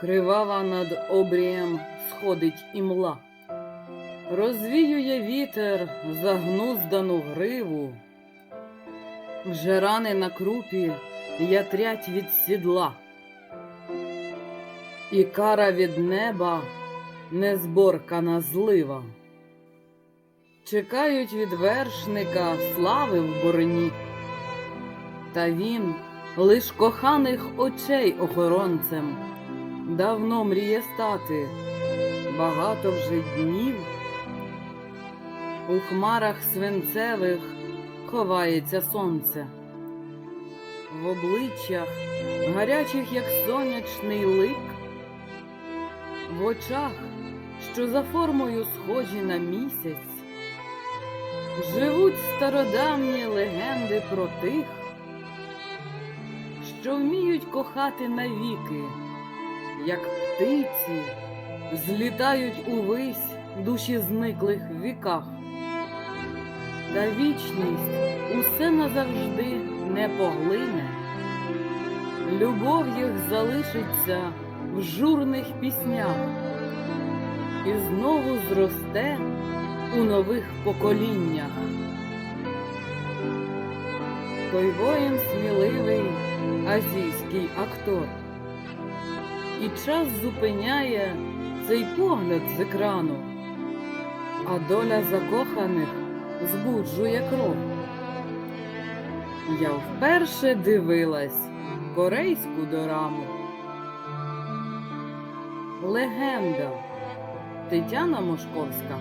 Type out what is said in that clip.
Кривава над обрієм сходить імла, розвіює вітер загнуздану гриву, вже рани на крупі ятрять від сідла, і кара від неба незборкана злива. Чекають від вершника слави в бороні, та він лиш коханих очей охоронцем давно мріє стати, багато вже днів. У хмарах свинцевих ховається сонце, в обличчях гарячих, як сонячний лик, в очах, що за формою схожі на місяць, живуть стародавні легенди про тих, що вміють кохати навіки, як птиці, злітають увись душі зниклих віках. Та вічність усе назавжди не поглине, любов їх залишиться в журних піснях і знову зросте у нових поколіннях. Той воїн сміливий азійський актор. І час зупиняє цей погляд з екрану, а доля закоханих збуджує кров. Я вперше дивилась корейську дораму. Легенда Тетяна Мошковська